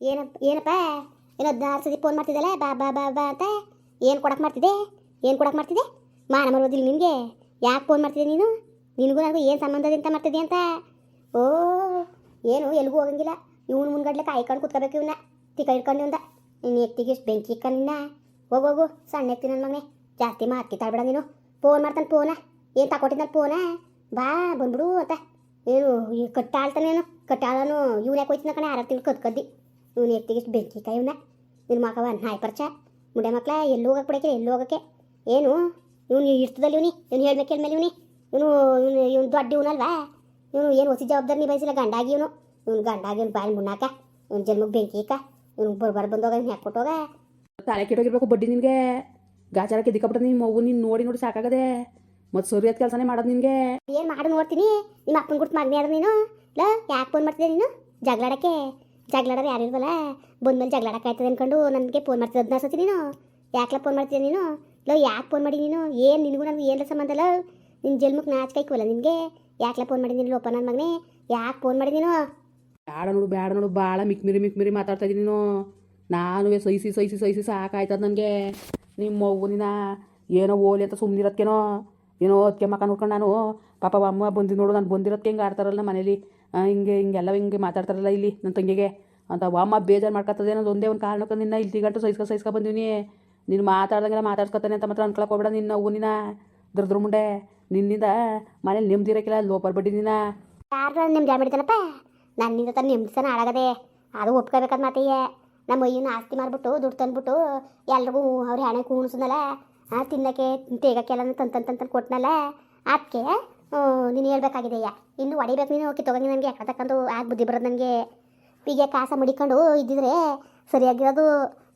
ಏನಪ್ಪ ಏನಪ್ಪ? ಏನೋ ಹದಿನಾರು ಸತಿ ಫೋನ್ ಮಾಡ್ತಿದ್ದಲ್ಲ, ಬಾ ಬಾ ಬಾ ಬಾ ಅಂತ? ಏನು ಕೊಡಕ್ಕೆ ಮಾಡ್ತಿದ್ದೆ? ಏನು ಕೊಡಕ್ಕೆ ಮಾಡ್ತಿದ್ದೆ? ಮಾನ ಮರೋದಿಲ್ಲ ನಿನಗೆ. ಯಾಕೆ ಫೋನ್ ಮಾಡ್ತಿದ್ದೆ ನೀನು? ನಿನಗೂ ನನಗೂ ಏನು ಸಂಬಂಧ ಅಂತ ಮಾಡ್ತಿದ್ದೆ ಅಂತ? ಓ, ಏನು ಎಲ್ಲಿಗೂ ಹೋಗಂಗಿಲ್ಲ. ಇವನು ಮುಂದ್ಗಡ್ಲೆ ಕಾಯ್ಕೊಂಡು ಕುತ್ಕೋಬೇಕು ಇವನ್ನ ತಿಕ್ಕ ಇಟ್ಕೊಂಡು ಇವಂದ ನೀನು ಎತ್ತಿಗೆ ಎಷ್ಟು ಬೆಂಕಿ ಇಕ್ಕ ನಿನ್ನ ಹೋಗು ಹೋಗು, ಸಣ್ಣ ಎತ್ತಿ ನನ್ನ ಮಗನೇ. ಜಾಸ್ತಿ ಮಾತು ತಾಳ್ಬೇಡ ನೀನು. ಫೋನ್ ಮಾಡ್ತಾನೆ ಫೋನ ಏನು ತಗೊಟ್ಟಿದ್ದಾನೆ ಫೋನ ಬಾ, ಬಂದ್ಬಿಡು ಅಂತ. ಏನು ಕಟ್ಟಾಳ್ತಾನೇನು ಕಟ್ಟಾಳನು ಇವನ್ಯಾಕೆ ಯಾಕೆ ಹೋಯ್ತಿನ ಕಣೆ? ಆರ ತಿಂಗಳು ಕದ್ ಕದ್ದಿ. ಇವ್ನು ಎತ್ತಿಗೆ ಎಷ್ಟು ಬೆಂಕಿ ಕಾಯಿ ಇವನ್ನ ನಿನ್ನ ಮಗವ ನಾಯಿ ಪರ್ಚ ಮುಂಡೆ ಮಕ್ಳ ಎಲ್ಲಿ ಹೋಗಕ್ಕೆ ಬಿಡಕ್ಕೆ ಎಲ್ಲಿ ಹೋಗಕ್ಕೆ ಏನು ಇವನು ಇರ್ತದಲ್ಲಿ ಇವನಿ ಇವ್ನು ಹೇಳ್ಬೇಕು ಹೇಳ್ಮೇಲೆ ಇವನಿ ಇವನು ಇವನು ಇವನು ದೊಡ್ಡ ಇವನಲ್ವಾ ಇವನು ಏನು ಹೊಸ ಜವಾಬ್ದಾರಿ ನಿಭಾಯಿಸಿಲ್ಲ ಗಂಡಾಗಿ ಇವನು ಇವನು ಗಂಡಾಗಿ ಇವ್ನು ಬಾಯಿ ಮುನ್ನಾಕ ಇವ್ನು ಜನ್ಮಕ್ಕೆ ಬೆಂಕಿ ಇಕ್ಕ ಇವ್ನು ಬರ್ಬಾರ್ ಬಂದೋಗ ಇವ್ನು ಹಾಕ್ಬಿಟ್ಟೋಗ ತಲೆ ಕೆಟ್ಟೋಗಿರ್ಬೇಕು ಬಡ್ಡಿ ನಿನಗೆ ಗಾಚಾರಕ್ಕೆ ದಿಕ್ಕಬಿಟ್ಟು ನಿಮ್ಮ ಮಗು ನೀನು ನೋಡಿ ನೋಡಿ ಸಾಕಾಗದೆ ಮತ್ತು ಸೂರ್ಯದ ಕೆಲಸನೇ ಮಾಡೋದು ನಿನಗೆ ಏನು ಮಾಡು ನೋಡ್ತೀನಿ ನಿಮ್ಮ ಅಪ್ಪನ ಗುರ್ತು ಮಗನೇ ಅದ ನೀನು ಇಲ್ಲ ಯಾಕೆ ಫೋನ್ ಮಾಡ್ತಿದ್ದೆ ನೀನು ಜಗಳಾಡಕ್ಕೆ ಜಗಳಾಡೋದು ಯಾರು ಇಲ್ವಲ್ಲ? ಬಂದ್ಮೇಲೆ ಜಗಳಾಡಕ್ಕೆ ಆಯ್ತದೆ ಅನ್ಕೊಂಡು ನನಗೆ ಫೋನ್ ಮಾಡ್ತಿದ್ದೆ ಅದನ್ನ ಸತಿ ನೀನು? ಯಾಕಲ ಫೋನ್ ಮಾಡ್ತಿದ್ದೆ ನೀನು? ಲೋ, ಯಾಕೆ ಫೋನ್ ಮಾಡಿ ನೀನು? ಏನು ನಿನಗೂ ನನಗೆ ಏನು ಸಂಬಂಧ ಅಲ್ಲ ನಿನ್ನ ಜನ್ಮಕ್ಕೆ ನಾಚಿಕೆ ಐಕವಲ್ಲ ನಿನಗೆ? ಯಾಕಲ ಫೋನ್ ಮಾಡಿ ನೀನು ಲೋಪ ನನ್ನ ಮಗನೇ? ಯಾಕೆ ಫೋನ್ ಮಾಡಿ ನೀನು? ಬೇಡ ನೋಡು ಬೇಡ ನೋಡು ಭಾಳ ಮಿಕ್ಮಿರಿ ಮಿಕ್ಮಿರಿ ಮಾತಾಡ್ತಾ ಇದ್ದೀನಿ ನೀನು. ನಾನು ಸೈಸಿ ಸೈಸಿ ಸೈಸಿ ಸಾಕಾಯ್ತದ ನನಗೆ. ನಿಮ್ಮ ಮಗುನಿನ ಏನೋ ಓಲಿ ಅಂತ ಸುಮ್ಮನಿರೋದ್ಕೇನೋ ಏನೋ ಅದಕ್ಕೆ ಮಕ್ಕ ನೋಡ್ಕೊಂಡು ನಾನು ಪಾಪ ಅಮ್ಮ ಬಂದಿದ್ದು ನೋಡು, ನಾನು ಬಂದಿರೋದಕ್ಕೆ ಹಿಂಗೆ ಆಡ್ತಾರಲ್ಲ ಮನೇಲಿ. ಹಿಂಗೆ ಹಿಂಗೆಲ್ಲ ಹಿಂಗೆ ಮಾತಾಡ್ತಾರಲ್ಲ ಇಲ್ಲಿ ನನ್ನ ತಂಗಿಗೆ. ಅಂತ ಅಮ್ಮ ಬೇಜಾರು ಮಾಡ್ಕೊತದೆ ಅನ್ನೋದು ಒಂದೇ ಒಂದು ಕಾರಣಕ್ಕೆ ನಿನ್ನ ಇಲ್ಲಿ ತಿಗಂಟು ಸಹಿಸ್ಕೊ ಸಹಿಸ್ಕೊ ಬಂದೀನಿ ನೀನು ಮಾತಾಡ್ದಂಗೆಲ್ಲ ಮಾತಾಡ್ಸ್ಕೊತಾನೆ ಅಂತ ಮಾತ್ರ ಅನ್ಕೊಳಕ್ಕೆ ಹೋಗ್ಬೇಡ ನಿನ್ನ ನಿನ್ನ ದುರ್ದ್ರ ಮುಂಡೆ ನಿನ್ನಿಂದ ಮನೇಲಿ ನೆಮ್ಮದಿ ಇರೋಕ್ಕಿಲ್ಲ, ಲೋಪರ್ ಬಡ್ಡಿ ನಿನ್ನ ಯಾರು ನಿಮ್ದು ನಾನು ಬಿಡ್ತಾನಪ್ಪ ನನ್ನಿಂದ ತಾನು ನೆಮ್ಮದಿಸನ ಹಾಳಾಗದೆ ಅದು ಒಪ್ಕೋಬೇಕಾದ ಮಾತೆಯೇ ನಮ್ಮ ಅಯ್ಯನ ಆಸ್ತಿ ಮಾರ್ಬಿಟ್ಟು ದುಡ್ಡು ತಂದ್ಬಿಟ್ಟು ಎಲ್ರಿಗೂ ಅವ್ರ ಹೆಣೆ ಕೂಣಿಸ್ದಲ್ಲ ತಿನ್ನಕ್ಕೆ ತೇಗಕ್ಕೆಲ್ಲ ತಂತಂತಂತ ಕೊಟ್ನಲ್ಲ. ಅದಕ್ಕೆ ನೀನು ಹೇಳ್ಬೇಕಾಗಿದೆಯಾ? ಇನ್ನು ಹೊಡಿಬೇಕು ನೀನು. ಕಿತ್ತೋಗಂಗೆ ನನಗೆ ಎಕ್ಕ ಯಾಕೆ ಆಗ ಬುದ್ಧಿ ಬರೋದು ನನಗೆ ಹೀಗೆ ಕಾಸ ಮಡಿಕೊಂಡು ಇದ್ದಿದ್ರೆ ಸರಿಯಾಗಿರೋದು.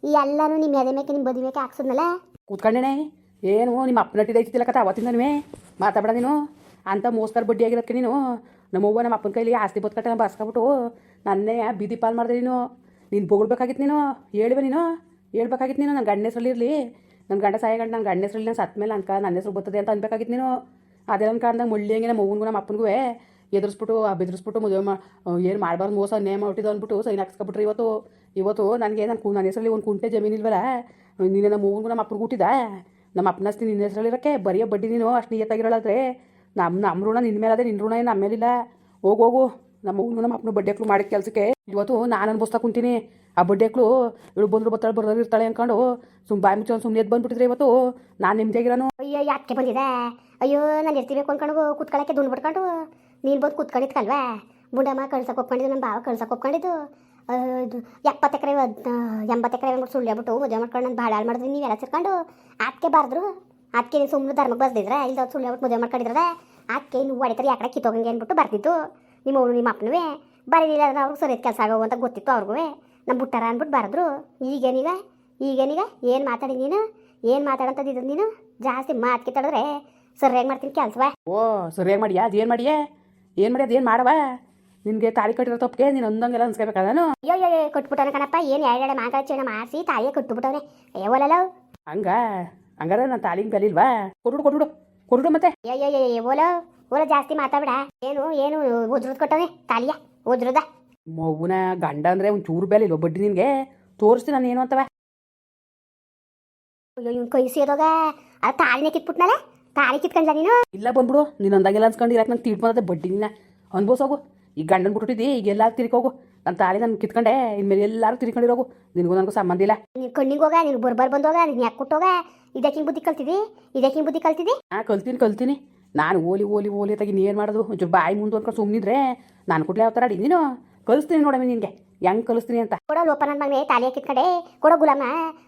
ಈ ಎಲ್ಲನೂ ನಿಮ್ಮ ಎದೆ ಮೇಕೆ ನಿಮ್ಮ ಬದಿ ಮೇಕೆ ಹಾಕ್ಸೋದ್ನಲ್ಲ? ಕೂತ್ಕೊಂಡೇನೆ? ಏನು? ನಿಮ್ಮ ಅಪ್ಪನ ಐತಿಲ್ಲ ಕಥ ಅವತ್ತಿಂದನೇ? ಮಾತಾಡ ನೀನು. ಅಂತ ಮೋಸ್ಕರ್ ಬಡ್ಡಿ ಆಗಿರೋದಕ್ಕೆ ನೀನು. ನಮ್ಮವ್ವ ನಮ್ಮ ಅಪ್ಪನ ಕೈಲಿ ಆಸ್ತಿ ಬದುಕಟ್ಟೆ ಬರ್ಸ್ಕೊಬಿಟ್ಟು ನನ್ನೇ ಬೀದಿ ಪಾಲ್ ಮಾಡಿದೆ ನೀನು. ನೀನು ಬೊಗಳ್ಬೇಕಾಗಿತ್ತು ನೀನು. ಹೇಳುವೆ ನೀನು. ಹೇಳ್ಬೇಕಾಗಿತ್ತು ನೀನು. ನನ್ನ ಗಂಡ ಹೆಸ್ರಲ್ಲಿ ಇರಲಿ ನನ್ನ ಗಂಡ ಸಾಯ ಗಂಡ ನನ್ನ ಗಂಡ ಹೆಸರಲ್ಲಿ ನಾನು ಸತ್ತ ಮೇಲೆ ಅನ್ಕ ನನ್ನ ಹೆಸರು ಬರ್ತದೆ ಅಂತ ಅನ್ಬೇಕಾಗಿತ್ತು ನೀನು. ಅದೇ ನನ್ನ ಕಾರಣದಾಗ ಮುಳ್ಳಿ ಹಂಗೆ ನಮ್ಮ ಮಗನಿಗೂ ನಮ್ಮ ಅಪ್ಪನಿಗೂ ಎದುರಿಸ್ಬಿಟ್ಟು ಬೆದರಿಸ್ಬಿಟ್ಟು ಮದುವೆ ಮಾ ಏನು ಮಾಡಬಾರ್ದು ಮೋಸ ನೇಮ ಔಟಿದ್ದು ಅಂದ್ಬಿಟ್ಟು ಸೈನ್ ಹಾಕ್ಸ್ಕೊಬಿಟ್ರಿ ಇವತ್ತು. ಇವತ್ತು ನನಗೆ ನನ್ನ ಕು ನನ್ನ ಹೆಸರಲ್ಲಿ ಒಂದು ಕುಂಟೆ ಜಮೀನು ಇಲ್ವಲ್ಲ ನೀನು ನಮ್ಮ ಮಗನಿಗೂ ನಮ್ಮ ಅಪ್ಪನಿಗೂ ಹುಟ್ಟಿದ ನಮ್ಮ ಅಪ್ಪನ ಅಸ್ತಿ ನಿನ್ನ ಹೆಸರಲ್ಲಿರೋಕ್ಕೆ ಬರೆಯೋ ಬಡ್ಡಿ ನೀನು, ಅಷ್ಟು ನಿಯತ್ತಾಗಿರೋಳಾದ್ರೆ ನಮ್ಮ ನಮ್ಮ ಋಣ ನಿನ್ನ ಮೇಲೆ ಅದೇ ನಿನ್ನ ಋಣ ಏನು ನಮ್ಮ ಮೇಲಿಲ್ಲ. ಹೋಗು ನಮ್ಮ ಅಪ್ಪನ ಬಡ್ಡಿ ಹಾಕ್ಲು ಮಾಡಿದ ಕೆಲಸಕ್ಕೆ. ಇವತ್ತು ನಾನು ಅನ್ಭವಿಸ್ತಾ ಕುಂತೀನಿ. ಆ ಬುಡ್ಡೆಕ್ಳು ಇಳು ಬಂದ್ರು ಬರ್ತಾಳೆ ಬರೋರು ಇರ್ತಾಳೆ ಅನ್ಕೊಂಡು ಸುಮ್ ಬಾಯಿ ಮುಚ್ಚ ಸುಮ್ಮನೆ ಎದ್ದು ಬಂದ್ಬಿಟ್ಟಿದ್ರೆ ಇವತ್ತು ನಾನು ನಿಮ್ದಾಗಿರೋನು ಅಯ್ಯೋ, ಯಾಕೆ ಬಂದಿದೆ? ಅಯ್ಯೋ, ನಾನು ಇರ್ತೀವಿ ಅನ್ಕೊಂಡು ಕೂತ್ಕೊಳ್ಳೋಕ್ಕೆ ದುಂಡು ಬಿಡ್ಕೊಂಡು ನೀನು ಬಂದು ಕೂತ್ಕೊಂಡಿದ್ಕಲ್ವಾ? ಬುಂಡಮ್ಮ ಕಳ್ಸಕ್ಕೆ ಒಪ್ಕೊಂಡಿದ್ದು ನಮ್ಮ ಭಾವ ಕಳ್ಸಕ್ಕೆ ಒಪ್ಕೊಂಡಿದ್ದು. ಎಪ್ಪತ್ತು ಎಕರೆ, ಎಂಬತ್ತು ಎಕರೆ ಅಂದ್ಬಿಟ್ಟು ಸುಳ್ಳು ಹೇಳ್ಬಿಟ್ಟು ಮದುವೆ ಮಾಡ್ಕೊಂಡು ನಾನು ಭಾಳ ಹಾಳು ಮಾಡಿದ್ರಿ ನೀವೆಲ್ಲ ಸೇರ್ಕೊಂಡು ಅದಕ್ಕೆ ಬಾರ್ದ್ರು. ನೀವು ಸುಮ್ಮನೆ ಧರ್ಮಕ್ಕೆ ಬರ್ದಿದ್ರೆ ಇಲ್ಲ ಸುಳ್ಳು ಮದುವೆ ಮಾಡ್ಕೊಂಡಿದ್ರೆ ಅದಕ್ಕೆ ನೀವು ಒಡೆತರೆ ಯಾಕಡೆ ಕಿತ್ತೋಗಂಗೆ ಅಂದ್ಬಿಟ್ಟು ಬರ್ತಿತ್ತು ನಿಮ್ಮ ಅವನು ನಿಮ್ಮ ಅಪ್ಪನವೇ? ಬರೀಲಿಲ್ಲ ಅಂದ್ರೆ ಅವ್ರಿಗೆ ಸರಿಯಾದ ಕೆಲಸ ಆಗೋ ಅಂತ ಗೊತ್ತಿತ್ತು ಅವ್ರಿಗೂ ನಮ್ಮ ಬುಟ್ಟಾರ ಅಂದ್ಬಿಟ್ಟು ಬರೆದ್ರು. ಈಗೇನೀಗ? ಈಗೇನೀಗ? ಏನು ಮಾತಾಡಿ ನೀನು? ಏನು ಮಾತಾಡಂತದ್ದು ನೀನು? ಜಾಸ್ತಿ ಮಾತು ಕಿತ್ತಾಡಿದ್ರೆ ಸರಿಯಾಗಿ ಮಾಡ್ತೀನಿ ಕೆಲಸವಾ? ಓ ಸರಿಯಾಗಿ ಅದು ಏನು ಮಾಡಿಯೇ? ಏನು ಮಾಡಿ ಏನು ಮಾಡವ? ನಿನಗೆ ತಾಳಿ ಕಟ್ಟಿರೋ ತಪ್ಪಿಗೆ ನೀನು ಒಂದಂಗೆಲ್ಲ ಅನ್ಸ್ಕೋಬೇಕಾ ನಾನು ಅಯ್ಯೋ ಅಯ್ಯೋ ಕೊಟ್ಬಿಟ್ಟವನೆ ಕಣಪ್ಪ. ಏನು ಎರಡು ಮಾತಾಡ ಚೇಣ ಮಾಡಿಸಿ ತಾಯಿಯೇ ಕೊಟ್ಬಿಟ್ಟವನೆ. ಏವಲಲ್ಲ ಹಂಗ? ಹಂಗಾರೆ ನಾನು ತಾಳಿಗೆ ಬೆಲೆ ಇಲ್ವಾ ಕೊಟ್ಬಿಡು ಕೊಟ್ಬಿಡು. ಕೊಟ್ಬಿಡು ಮತ್ತೆ. ಅಯ್ಯೋ ಅಯ್ಯೋ ಅಯ್ಯೋ ಓಲೋ ಜಾಸ್ತಿ ಮಾತಾಡ ಏನು ಏನು ಉಜ್ರದ್ ಕೊಟ್ಟವೆ ತಾಲಿಯ ಉಜ್ರದ ಮಗುನ ಗಂಡ ಅಂದ್ರೆ ಒಂದು ಚೂರು ಬೇಲೆ ಇಲ್ವ ಬಡ್ಡಿ ನಿನಗೆ? ತೋರಿಸ್ತೀನಿ ನಾನು ಏನು ಅಂತವ. ಅಯ್ಯೋ ಇವ್ನು ಕೈ ಸೇರೋಗ ಅದು ತಾಳಿನೇ ಕಿತ್ಬಿಟ್ನಲ್ಲ? ತಾಳಿ ಕಿತ್ಕೊಂಡ್ಲ ನೀನು? ಇಲ್ಲ ಬಂದ್ಬಿಡು ನೀನು ಅಂದಾಗೆಲ್ಲ ಅನ್ಸ್ಕೊಂಡು ಇರಕ್ಕೆ ನಂಗೆ ತೀಟ್ ಬಂದದೆ ಬಡ್ಡಿ ನಿನ್ನ. ಅನ್ಬೋಸೋಗು ಈಗ ಗಂಡನ್ ಬಿಟ್ಟಿದ್ದಿ ಈಗ ಎಲ್ಲಾರು ತಿರ್ಕೋಗು ನನ್ನ ತಾಳಿ ನಾನು ಕಿತ್ಕೊಂಡೆ ಇನ್ಮೇಲೆ ಎಲ್ಲಾರು ತಿರ್ಕೊಂಡಿರೋಗು ನಿನಗೂ ನನಗೂ ಸಂಬಂಧ ಇಲ್ಲ. ನೀನು ಕಣ್ಣಿಗೆ ಹೋಗ ನೀನು ಬರ್ಬಾರ್ ಬಂದೋಗ ನೀನು ಯಾಕೆ ಕೊಟ್ಟೋಗ? ಇದಕ್ಕಿಂಗ್ ಬುದ್ಧಿ ಕಲ್ತಿದಿ? ಇದಕ್ಕಿಂಗ್ ಬುದ್ಧಿ ಕಲ್ತಿದಿ? ಹಾಂ ಕಲ್ತೀನಿ ಕಲ್ತೀನಿ. ನಾನು ಓಲಿ ಓಲಿ ಓಲಿ ತೆಗಿ ಏನು ಮಾಡೋದು? ಒಂಚೂರು ಬಾಯಿ ಮುಂದೆ ಅನ್ಕೊಂಡು ಸುಮ್ಮನಿದ್ರೆ ನಾನು ಕೊಡ್ಲೇ ಯಾವ ಥರ ಅಡಿ? ನೀನು ಕಲಿಸ್ತೀನಿ ನೋಡಮ್ಮ ನಿನಗೆ. ಹೆಂಗೆ ಕಲಿಸ್ತೀನಿ ಅಂತ? ಕೊಡೋ ಲೋಪ ನನ್ನ ಮಗನೇ ತಾಲಿಯ ಕಿತ್ಕಡೆ ಕೊಡೋ. ಗುಲಾಮ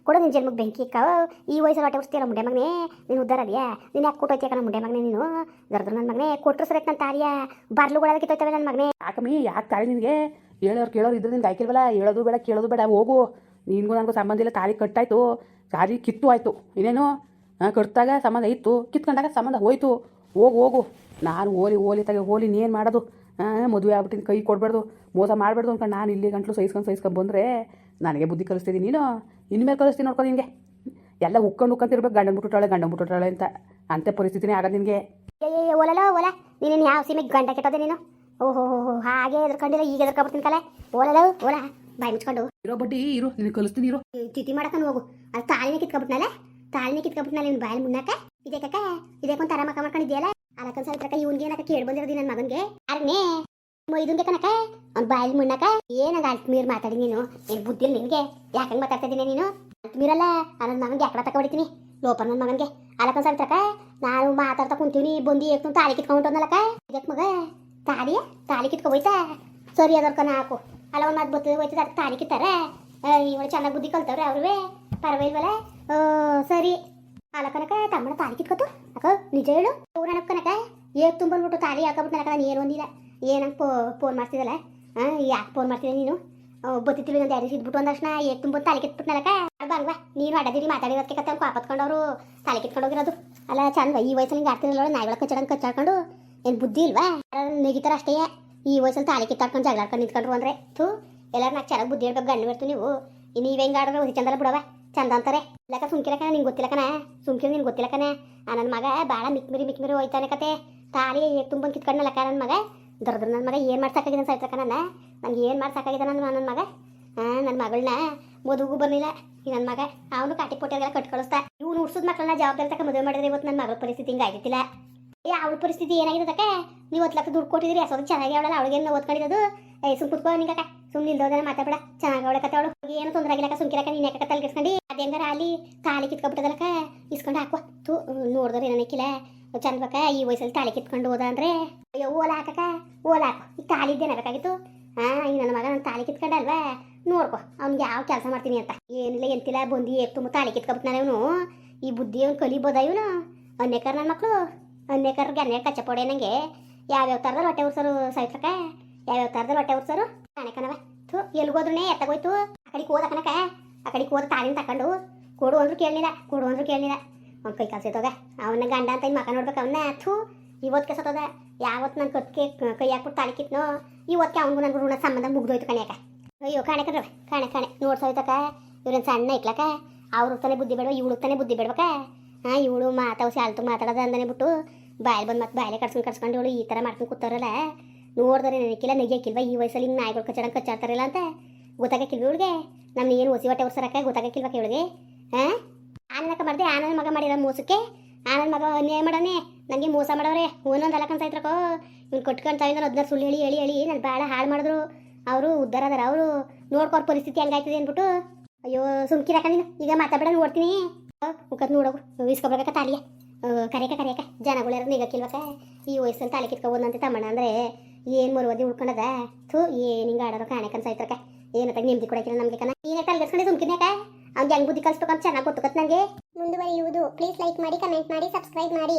ಕೊಡೋ ನಿನ್ನ ಜನ್ಮಕ್ಕೆ ಬೆಂಕಿ ಇಕ್ಕಾವ ಈ ವಯಸ್ಸಲ್ಲಿ ಹೊಟ್ಟೆ ಉಡ್ಸ್ತೀಯಲ್ಲ ಮುಂಡೆ ಮಗನೇ? ನೀನು ಉದ್ದಾರ ಅದೆಯಾ? ನೀನು ಯಾಕೆ ಕೊಟ್ಟೋಯ್ತೀಯ ಕಣ ಮುಂಡೆ ಮಗನೇ ನೀನು? ದರ್ದ್ರ ನನ್ನ ಮಗನೇ ಕೊಟ್ಟರು ಸರಿ ನನ್ನ ತಾಲಿಯ. ಬರ್ಲುಗಳಾಗಿ ಕಿತ್ತೋಯ್ತವೆ ನನ್ನ ಮಗನೇ. ಯಾಕಮ್ಮಿ ಯಾಕೆ ತಾಳಿ ನಿನಗೆ? ಹೇಳೋರು ಕೇಳೋರು ಇದ್ರೆ ನಿನ್ಗೆ ಆಯ್ಕಿಲ್ವಲ್ಲ ಹೇಳೋದು ಬೇಡ ಕೇಳೋದು ಬೇಡ ಹೋಗು. ನಿನಗೂ ನನಗೂ ಸಂಬಂಧ ಇಲ್ಲ ತಾಲಿ ಕಟ್ಟಾಯ್ತು. ತಾಲಿ ಕಿತ್ತು ಆಯಿತು. ಇನ್ನೇನು? ಕಟ್ಟಿದಾಗ ಕಟ್ಟಾಗ ಸಂಬಂಧ ಇತ್ತು ಕಿತ್ಕೊಂಡಾಗ ಸಂಬಂಧ ಹೋಯ್ತು. ಹೋಗು ಹೋಗು. ನಾನು ಓಲಿ ಓಲಿ ತಗೆ ಹೋಲಿ ನೀನು ಮಾಡೋದು. ಮದುವೆ ಆಗ್ಬಿಟ್ಟಿನ ಕೈ ಕೊಡಬಾರ್ದು. ಮೋಸ ಮಾಡಬಾರ್ದು ಅಂತ ನಾನು ಇಲ್ಲಿ ಗಂಟ್ಲು ಸಹಿಸ್ಕೊಂಡು ಸಹಿಸ್ಕೊಂಡು ಬಂದರೆ ನನಗೆ ಬುದ್ಧಿ ಕಲಿಸ್ತೀನಿ ನೀನು ಇನ್ಮೇಲೆ ಕಲಿಸ್ತೀನಿ ನೋಡ್ಕೊ ನಿನಗೆ. ಎಲ್ಲ ಉಕ್ಕೊಂಡು ಉಕ್ಕಂತಿರ್ಬೇಕು ಗಂಡನ ಬಿಟ್ಟುಟಾಳೆ ಗಂಡನ ಬಿಟ್ಟುಟಾಳೆ ಅಂತ. ಅಂಥ ಪರಿಸ್ಥಿತಿನೇ ಆಗೋದು ನಿನಗೆ. ಓಲಲ್ಲ ಓಲ. ನೀನು ಯಾವ ಸೀಮೆಗೆ ಗಂಡ ಕೆಟ್ಟೋದೆ ನೀನು? ಓಹೋ ಹೋ ಹೋ ಹಾಗೆ ಎದ್ರಕೊಂಡಿಲ್ಲ ಈಗ ಬರ್ತೀನಿ ಕಲೆ. ಓಲಲ್ಲ ಓಲ. ಬಾಯಿ ಮುಚ್ಕೊಂಡು ಇರೋ ಬಡ್ಡಿ ಇರು. ನಿನಗೆ ಕಲಿಸ್ತೀನಿ ಇರು. ತಿಥಿ ಮಾಡ್ಕೊಂಡು ಹೋಗು. ಅದು ತಾಳಿನ ಕಿತ್ಕೊಬಿಟ್ನಲ್ಲ ತಾಳಿನ ಕಿತ್ಕೊಬಿಟ್ನಲ್ಲ ನಿನ್ನ ಬಾಯಲ್ಲಿ ಮುನ್ನಕ ಇದೇ ಕಕ್ಕ ಇದಕ್ಕೊಂದು ತರ ಮಕ್ಕ ಮಾಡ್ಕೊಂಡಿದ್ಯಲ್ಲ ಅಲಕನ್ ಸಹಿತಕ ಇವ್ನಿಗೆ ಏನಕ್ಕ ಕೇಳಿ ಬಂದಿರೋದಿ ನನ್ನ ಮಗನ್ಗೆ. ಅರ್ನೇ ಇದೊಂದೇ ಕನಕ ಅವ್ನ ಬಾಯಲ್ಲಿ ಮುಣ್ಣಕ ಏನ ಅಲ್ಟ್ ಮೀರ್ ಮಾತಾಡಿ ನೀನು? ಏನ್ ಬುದ್ಧಿ ನಿನ್ಗೆ? ಯಾಕಂಗ್ ಮಾತಾಡ್ತಾ ಇದೀನಿ ನೀನು? ಅನ್ನ ನನ್ನ ಮಗನ್ಗೆ ಯಾಕಡ ತಕ ಹೊಡಿತೀನಿ? ಲೋಪ ನನ್ನ ಮಗನ್ಗೆ. ಅಲಕನ್ ಸಹಿತಕ ನಾನು ಮಾತಾಡ್ತಾ ಕುಂತೀವಿ ಬಂದು ಏಕ್ ತಾಳಿ ಕಿತ್ಕೊಂಡ್ಬಿಟ್ಟೋದ್ನಲ್ಲಕ ಇದಕ್ಕೆ ಮಗ ತಾಲಿ ತಾಳಿ ಕಿತ್ಕೊಬೋಯ್ತಾ ಸರಿ ಅದರ್ಕ ಕನ ಹಾಕು. ಅಲ್ಲ, ಒಂದು ಮಾತು ಬರ್ತದೆ ಹೋಯ್ತದ ಅದಕ್ಕೆ ತಾಳಿ ಕಿತ್ತಾರೆ? ಇವಳು ಚೆನ್ನಾಗಿ ಬುದ್ಧಿ ಕಲ್ತವ್ರೆ ಅವ್ರವೇ. ಪರವಾಗಿಲ್ವಲ್ಲ? ಸರಿ. ಅಲ್ಲ ಕನಕ ತಮ್ಮನ ತಾಳಿ ಕಿತ್ಕೊತು? ಅಕ್ಕ, ನಿಜ ಹೇಳು. ನನಗೆ ಕನಕ ಏಕ್ ತುಂಬಂದ್ಬಿಟ್ಟು ತಾಲಿ ಹಾಕಬಿಟ್ಟು ನನಕ ನಾನು ಏನು ಒಂದಿಲ್ಲ ಏನಂಗೆ ಪೋ ಫೋನ್ ಮಾಡ್ತಿದ್ದಲ್ಲ ಹಾಂ ಯಾಕೆ ಫೋನ್ ಮಾಡ್ತಿದ್ದೆ ನೀನು? ಬತ್ತಿತ್ತಿಲ್ಲ ಒಂದು ಯಾರು ಇದ್ಬಿಟ್ಟು ಒಂದಕ್ಷಣ ಏಕ್ ತಾಲಿ ಕಿತ್ಬಿಟ್ಟು ಕಿತ್ಬಿಟ್ನಲಕ ಬಂಗ್ವಾ ನೀನು ಅಡದಿರಿ ಮಾತಾಡಿರೋದಕ್ಕೆ ಕತ್ತೆ ಕಾಪತ್ಕೊಂಡವ್ರು ತಾಳಿ ಕಿತ್ಕೊಂಡು ಹೋಗಿರೋದು. ಅಲ್ಲ, ಚಂದ, ಈ ವಯಸ್ಸಲ್ಲಿ ಹಿಂಗೆ ಆಡ್ತಿರಲ್ಲ ನಾಯಿಗಳ ಕಚ್ಚಾಡಂಗೆ ಕಚ್ಚಾಡ್ಕೊಂಡು. ಏನು ಬುದ್ಧಿ ಇಲ್ವಾ? ನೆಗಿತಾರ ಅಷ್ಟೇ. ಈ ವಯಸ್ಸಲ್ಲಿ ತಾಲಿ ಕಿತ್ತಾಡ್ಕೊಂಡು ಜಗಳಾಡ್ಕೊಂಡು ನಿಂತ್ಕೊಂಡ್ರು ಅಂದ್ರೆ ಥೂ, ಎಲ್ಲರೂ ನಾಲ್ಕು ಚೆನ್ನಾಗಿ ಬುದ್ಧಿ ಹೇಳ್ಬೇಕು, ಗಂಡು ಬಿಡ್ತು ನೀವು. ನೀವು ಹೆಂಗೆ ಆಡಿದ್ರೆ ಚಂದಲ್ಲ ಬಿಡವ ಚಂದ ಅಂತಾರೆ. ಇಲ್ಲಕ ಸುಮ್ಕಿರಕನ ನಿಂಗೆ ಗೊತ್ತಿಲ್ಲ ಕಣ? ಸುಮ್ಕಿರ ನಿನ್ಗೆ ಗೊತ್ತಿಲ್ಲ ಕಣ? ನನ್ನ ಮಗ ಭಾಳ ಮಿಕ್ಮಿರಿ ಮಿಕ್ಮಿರಿ ಹೋಯ್ತಾನೆ ಕತೆ. ತಾಳಿ ತುಂಬ ಕಿತ್ಕೊಂಡಲ್ಲಕ್ಕ ನನ್ನ ಮಗ? ದರ್ದ್ರ ನನ್ನ ಮಗ ಏನು ಮಾಡ್ಸಕ್ಕಾಗಿದೆ ಸಾಯ್ತಕ್ಕ ನನ್ನ ನನಗೆ ಏನು ಮಾಡ್ಸಕ್ಕಾಗಿದೆ ನನ್ನ ನನ್ನ ಮಗ? ಹಾಂ ನನ್ನ ಮಗಳನ್ನ ಮದುವೆಗೂ ಬರಲಿಲ್ಲ. ಈ ನನ್ನ ಮಗ ಅವನು ಕಾಟಿ ಪೋಟಿಯಾಗೆಲ್ಲ ಕಟ್ ಕಳಿಸ್ತಾ ಇವ್ನು ಉಡ್ಸೋದ್ ಮಕ್ಕಳನ್ನ ಜವಾಬ್ದಾರಿ ತಕ್ಕ ಮದುವೆ ಮಾಡಿದ್ರೆ ಇವತ್ತು ನನ್ನ ಮಗಳ ಪರಿಸ್ಥಿತಿ ಹಿಂಗೆ ಆಗಿತ್ತಿಲ್ಲ ಏ, ಅವಳ ಪರಿಸ್ಥಿತಿ ಏನಾಗಿದ್ದಕ್ಕ ನೀವು ಹತ್ತು ಲಕ್ಷ ದುಡ್ಡು ಕೊಟ್ಟಿದ್ರಿ ಅಸೋದು ಚೆನ್ನಾಗಿ ಅವಳಲ್ಲ ಅವಳಿಗೇನು ಓದ್ಕೊಂಡಿದ್ದು ಏ, ಸುಮ್ ಕುತ್ಕೋ ನಿಂಗಕ್ಕ. ಸುಮ್ಮನೆ ಇಲ್ದೋದನ್ನ ಮಾತಾಡ ಚೆನ್ನಾಗಿ ಅವಳ ಕತೆ ಅವಳು. ಏನು ತೊಂದರೆ ಆಗಿಲ್ಲಕ್ಕ ಸುಮ್ಕಿರಕ್ಕ, ನೀನು ಯಾಕೆ ತಲೆ ಅದೇಂಗಾರ ಅಲ್ಲಿ ತಾಳಿ ಕಿತ್ಕೊಬಿಟ್ಟದಲ್ಲಕ್ಕ ಇಸ್ಕೊಂಡು ಹಾಕುವ. ತೂ ನೋಡಿದ್ರೆ ಏನಕ್ಕಿಲ್ಲ ಚಂದ ಬೇಕ ಈ ವಯಸ್ಸಲ್ಲಿ ತಾಳಿ ಕಿತ್ಕೊಂಡು ಹೋದ ಅಂದ್ರೆ? ಅಯ್ಯೋ, ಓಲ ಹಾಕಕ, ಓಲ ಹಾಕು. ಈ ತಾಳಿ ಇದ್ದೇನೆ ಬೇಕಾಗಿತ್ತು? ಹಾ, ಈ ನನ್ನ ಮಗ ನನ್ನ ತಾಳಿ ಕಿತ್ಕೊಂಡ ಅಲ್ವಾ ನೋಡ್ಕೊ, ಅವ್ನಿಗೆ ಯಾವ ಕೆಲಸ ಮಾಡ್ತೀನಿ ಅಂತ. ಏನಿಲ್ಲ ಎಂತಿಲ್ಲ ಬಂದು ಏಕ್ ತುಂಬ ತಾಳಿ ಕಿತ್ಕೊಬಿಟ್ನಾರ ಇವನು. ಈ ಬುದ್ಧಿ ಅವ್ನು ಕಲಿಬೋದ ಇವನು. ಅನ್ಯಕರ್ ನನ್ನ ಮಕ್ಕಳು ಅನ್ನೇಕರ್ಗೆ ಅನ್ನೇ ಕಚ್ಚ ಪೊಡೆ ನಂಗೆ. ಯಾವ್ಯಾವ ಥರದಲ್ಲಿ ಹೊಟ್ಟೆ ಉರ್ಸೋರು ಸೈತ್ರಕ ಯಾವ್ಯಾವ ಥರದಲ್ಲಿ ಹೊಟ್ಟೆ ಉರ್ಸೋರು? ಕಾಣಕನವ ಥೂ ಎಲ್ಗೋದ್ರೂ ಎತ್ತಗೋಯ್ತು? ಆ ಕಡೆಗೆ ಹೋದ ಆ ಕಡೆ ಹೋದ ತಾಳಿನ ತಕೊಂಡು ಕೊಡು ಅಂದ್ರೂ ಕೇಳಲಿಲ್ಲ, ಕೊಡು ಅಂದ್ರೂ ಕೇಳಲಿಲ್ಲ. ಅವ್ನ ಕೈ ಕಾಲು ಸೇತೋಗ ಅವನ ಗಂಡ ಅಂತ ಮಕ ನೋಡ್ಬೇಕು ಅವನ್ನ ಥೂ, ಇವತ್ತು ಕಸತದ ಯಾವತ್ತು ನನ್ನ ಕತ್ಕೆ ಕೈ ಹಾಕ್ಬಿಟ್ಟು ತಾಳಿ ಕಿತ್ನೋ ಇವತ್ತಿಗೆ ಅವನಿಗೂ ನನಗೂ ಋಣ ಸಂಬಂಧ ಮುಗ್ದೋಯ್ತು ಕಣ್ಯಾಕ ಅಯ್ಯೋ ಕಾಣಕನ್ರವ ಕಾಣೆ ಕಾಣೆ. ನೋಡ್ಸೋಯ್ತಕ್ಕ ಇವ್ರೇನು ಸಣ್ಣ ಇಕ್ಲಕ್ಕ ಅವ್ರ ತಾನೆ ಬುದ್ಧಿ ಬೇಡವ ಇವಳು ತಾನೆ ಬುದ್ಧಿ ಬೇಡ್ಬೇಕ ಹಾಂ, ಇವಳು ಮಾತಾವ್ ಶಾಲ್ತು ಮಾತಾಡೋದು ಅಂದನೆ ಬಿಟ್ಟು ಬಾಯಲ್ಲಿ ಬಂದು ಮತ್ತೆ ಬಾಯಲೆ ಕಟ್ಸ್ಕೊಂಡು ಕಟ್ಸ್ಕೊಂಡು ಇವಳು ಈ ಥರ ಮಾಡ್ಕೊಂಡು ಕೂತಾರಲ್ಲ. ನೋಡಿದ್ರೆ ನೆನಕಿಲ್ಲ ನೆಗೆಯಕ್ಕಿಲ್ವ ಈ ವಯಸ್ಸಲ್ಲಿ ನಾಯಿಗಳು ಕಚ್ಚಾಡಂಗೆ ಕಚ್ಚಾಡ್ತಾರಲ್ಲ ಅಂತ. ಗೊತ್ತಾಗಕ್ಕಿಲ್ವ ಇವಳಿಗೆ ನಮ್ಮ ಏನು ಹೊಸಿ ಹೊಟ್ಟೆ ಉರ್ಸರಕ್ಕ ಗೊತ್ತಾಗಕ್ಕಿಲ್ವ ಇವಳಿಗೆ ಹಾಂ ಆನಂದಕ್ಕ ಮಾಡಿದೆ, ಆನಂದ ಮಗ ಮಾಡಿರೋ ಮೋಸಕ್ಕೆ. ಆನಂದ ಮಗ ಅನ್ಯಾಯ ಮಾಡನೆ ನನಗೆ ಮೋಸ ಮಾಡವ್ರೆ. ಒಂದೊಂದು ಅಲಕಂತ ಇದ್ರಕೋ. ಇವ್ನು ಕಟ್ಕೊಂತ ಇದ್ದಾರೆ ಅದನ್ನ ಸುಳ್ಳು ಹೇಳಿ ಹೇಳಿ ಹೇಳಿ ನಾನು ಭಾಳ ಹಾಳು ಮಾಡಿದ್ರು. ಅವರು ಉದ್ದಾರ ಅದಾರ ಅವರು. ನೋಡ್ಕೊರ್ ಪರಿಸ್ಥಿತಿ ಹೆಂಗಾಯ್ತದೆ ಅಂದ್ಬಿಟ್ಟು. ಅಯ್ಯೋ ಸುಮ್ಕಿರಕ ನೀನು. ಈಗ ಮಾತಾಡ ನೋಡ್ತೀನಿ ಮುಖದ್ ನೋಡೋಗು ಇಸ್ಕೊಬೇಕ ತಾಲಿಯ ಕರೆಯಕ ಕರೆಯಕ ಜನಗಳೆಲ್ಲ ನಿಗಕ್ಕಿಲ್ವಕ ಈ ವಯಸ್ಸಲ್ಲಿ ತಾಲಿ ಕಿತ್ಕೊಬೋದಂತೆ ತಮ್ಮಣ್ಣ ಅಂದ್ರೆ ಏನು ಮರುವದಿ ಉಳ್ಕೊಂಡದ? ಥೂ, ಏನು ಹಿಂಗೆ ಆಡೋರು ಕಾಣಕನ್ ಸಾಯ್ತಕ ಏನತ್ತ ನೆಮ್ಮದಿ ಕೊಡಕ್ಕಿಲ್ಲ ನಮಗೆ ಕಣ. ನೀನೇ ತಲೆಗೆಸ್ಕೊಂಡೆ ಸುಮ್ಕಿನ್ಯಾಕ ಅವ್ನಿಗೆ ಹೆಂಗ್ ಬುದ್ಧಿ ಕಲ್ಸ್ಬೇಕಂತ ಚೆನ್ನಾಗಿ ಗೊತ್ತುಕತ್ ನನಗೆ ಮುಂದುವರಿಯುವುದು. ಪ್ಲೀಸ್ ಲೈಕ್ ಮಾಡಿ ಕಮೆಂಟ್ ಮಾಡಿ ಸಬ್ಸ್ಕ್ರೈಬ್ ಮಾಡಿ.